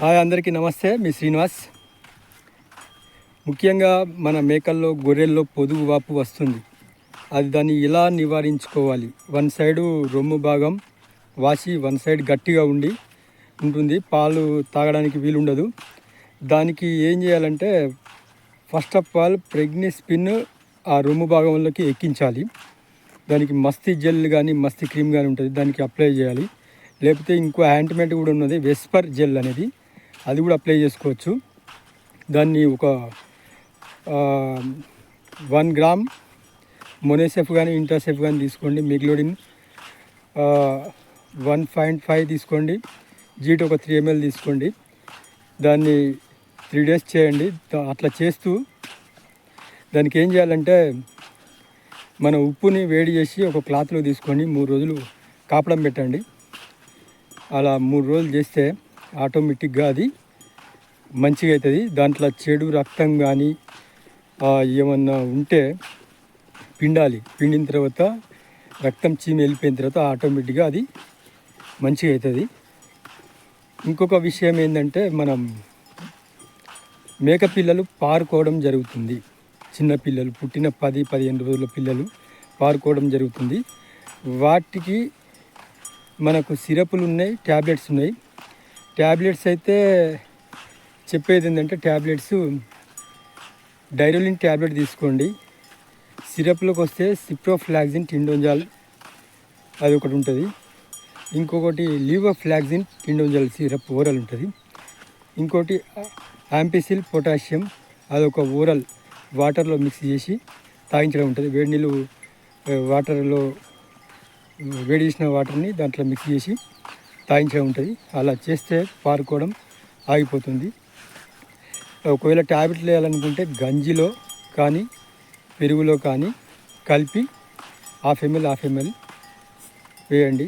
Hi అందరికీ నమస్తే మీ శ్రీనివాస్. ముఖ్యంగా మన మేకల్లో గొర్రెల్లో పొదుగు వాపు వస్తుంది. అది దాన్ని ఎలా నివారించుకోవాలి? వన్ సైడు రొమ్ము భాగం వాసి వన్ సైడ్ గట్టిగా ఉండి ఉంటుంది. పాలు తాగడానికి వీలుండదు. దానికి ఏం చేయాలంటే ఫస్ట్ ఆఫ్ ఆల్ ప్రెగ్నె స్పిన్ ఆ రొమ్ము భాగంలోకి ఎక్కించాలి. దానికి మస్తి జెల్ కానీ మస్తి క్రీమ్ కానీ ఉంటుంది. దానికి అప్లై చేయాలి. లేకపోతే ఇంకో యాంటిమెంట్ కూడా ఉన్నది వెస్పర్ జెల్ అనేది. అది కూడా అప్లై చేసుకోవచ్చు. దాన్ని ఒక వన్ గ్రామ్ మొనేసెఫ్ కానీ ఇంటర్సెఫ్ కానీ తీసుకోండి. మిగ్లోడిన్ వన్ పాయింట్ ఫైవ్ తీసుకోండి. జీట్ ఒక త్రీ ఎంఎల్ తీసుకోండి. దాన్ని త్రీ డేస్ చేయండి. అట్లా చేస్తూ దానికి ఏం చేయాలంటే మన ఉప్పుని వేడి చేసి ఒక క్లాత్లో తీసుకొని మూడు రోజులు కాపడం పెట్టండి. అలా మూడు రోజులు చేస్తే ఆటోమేటిక్గా అది మంచిగా అవుతుంది. దాంట్లో చెడు రక్తం కానీ ఏమన్నా ఉంటే పిండాలి. పిండిన తర్వాత రక్తం చీమి వెళ్ళిపోయిన తర్వాత ఆటోమేటిక్గా అది మంచిగా అవుతుంది. ఇంకొక విషయం ఏంటంటే మనం మేక పిల్లలు పారుకోవడం జరుగుతుంది. చిన్న పిల్లలు పుట్టిన పది పదిహేను రోజుల పిల్లలు పారుకోవడం జరుగుతుంది. వాటికి మనకు సిరపులు ఉన్నాయి ట్యాబ్లెట్స్ ఉన్నాయి. ట్యాబ్లెట్స్ అయితే చెప్పేది ఏంటంటే ట్యాబ్లెట్స్ డైరోలిన్ ట్యాబ్లెట్ తీసుకోండి. సిరప్లోకి వస్తే సిప్రోఫ్లాక్సిన్ టిండోంజాల్ అది ఒకటి ఉంటుంది. ఇంకొకటి లీవోఫ్లాక్సిన్ టిండోంజాల్ సిరప్ ఓరల్ ఉంటుంది. ఇంకోటి యాంపిసిల్ పొటాషియం అదొక ఓరల్ వాటర్లో మిక్స్ చేసి తాగించడం ఉంటుంది. వేడి నీళ్ళు వాటర్లో వేడి చేసిన వాటర్ని దాంట్లో మిక్స్ చేసి తాయించే ఉంటుంది. అలా చేస్తే పారుకోవడం ఆగిపోతుంది. ఒకవేళ ట్యాబ్లెట్లు వేయాలనుకుంటే గంజిలో కానీ పెరుగులో కానీ కలిపి హాఫ్ ఎంఎల్ హాఫ్ ఎంఎల్ వేయండి.